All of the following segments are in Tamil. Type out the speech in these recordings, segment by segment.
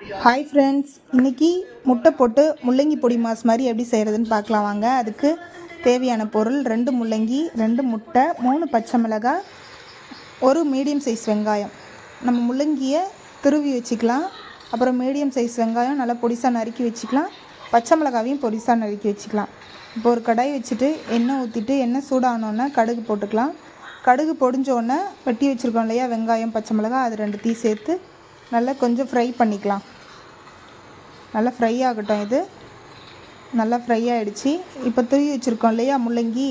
ஹாய் ஃப்ரெண்ட்ஸ் இன்றைக்கி முட்டை போட்டு முள்ளங்கி பொடி மாஸ் மாதிரி எப்படி செய்கிறதுன்னு பார்க்கலாம் வாங்க. அதுக்கு தேவையான பொருள் ரெண்டு முள்ளங்கி ரெண்டு முட்டை மூணு பச்சை மிளகாய் ஒரு மீடியம் சைஸ் வெங்காயம். நம்ம முள்ளங்கியை துருவி வச்சுக்கலாம். அப்புறம் மீடியம் சைஸ் வெங்காயம் நல்லா பொடிசாக நறுக்கி வச்சுக்கலாம். பச்சை மிளகாவையும் பொடிசாக நறுக்கி வச்சுக்கலாம். இப்போ ஒரு கடாய் வச்சுட்டு எண்ணெய் ஊற்றிட்டு எண்ணெய் சூடானோன்னே கடுகு போட்டுக்கலாம். கடுகு பொடிஞ்சோடனே வெட்டி வச்சுருக்கோம் இல்லையா வெங்காயம் பச்சை மிளகாய் அது ரெண்டுத்தையும் சேர்த்து நல்லா கொஞ்சம் ஃப்ரை பண்ணிக்கலாம். நல்லா ஃப்ரை ஆகட்டும் இது. நல்லா ஃப்ரை ஆகிடுச்சு இப்போ துருவி வச்சுருக்கோம் இல்லையா முள்ளங்கி?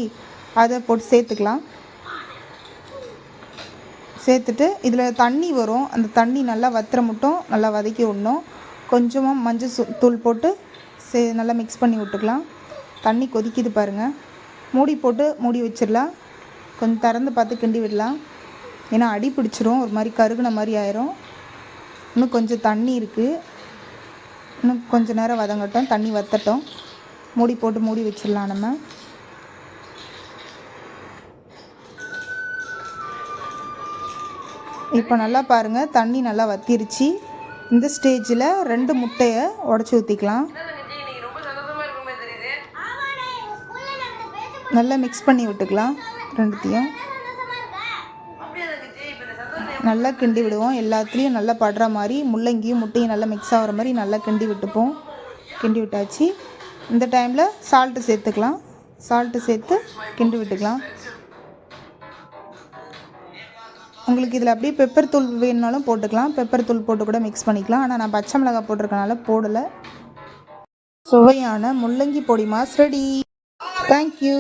அதை போட்டு சேர்த்துக்கலாம். சேர்த்துட்டு இதில் தண்ணி வரும். அந்த தண்ணி நல்லா வத்துற மட்டும் நல்லா வதக்கி விடணும். கொஞ்சமாக மஞ்சள் தூள் போட்டு சே நல்லா மிக்ஸ் பண்ணி விட்டுக்கலாம். தண்ணி கொதிக்குது பாருங்கள் மூடி போட்டு மூடி வச்சிடலாம். கொஞ்சம் திறந்து பார்த்து கிண்டி விடலாம். ஏன்னா அடி பிடிச்சிரும். ஒரு மாதிரி கருகுன மாதிரி ஆயிரும். இன்னும் கொஞ்சம் தண்ணி இருக்குது இன்னும் கொஞ்சம் நேரம் வதங்கட்டும். தண்ணி வத்தட்டும். மூடி போட்டு மூடி வச்சிடலாம் நம்ம. இப்போ நல்லா பாருங்கள் தண்ணி நல்லா வத்திருச்சு. இந்த ஸ்டேஜில் ரெண்டு முட்டையை உடச்சி ஊற்றிக்கலாம் நல்லா மிக்ஸ் பண்ணி விட்டுக்கலாம் ரெண்டுத்தையும். நல்லா கிண்டி விடுவோம். எல்லாத்துலேயும் நல்லா படுற மாதிரி முள்ளங்கியும் முட்டையும் நல்லா மிக்ஸ் ஆகிற மாதிரி நல்லா கிண்டி விட்டுப்போம். கிண்டி விட்டாச்சு. இந்த டைமில் சால்ட்டு சேர்த்துக்கலாம். சால்ட்டு சேர்த்து கிண்டி விட்டுக்கலாம். உங்களுக்கு இதில் அப்படியே பெப்பர் தூள் வேணுனாலும் போட்டுக்கலாம். பெப்பர் தூள் போட்டு கூட மிக்ஸ் பண்ணிக்கலாம். ஆனால் நான் பச்சை மிளகாய் போட்டிருக்கனால போடலை. சுவையான முள்ளங்கி பொடி மாஸ் ரெடி தேங்க்யூ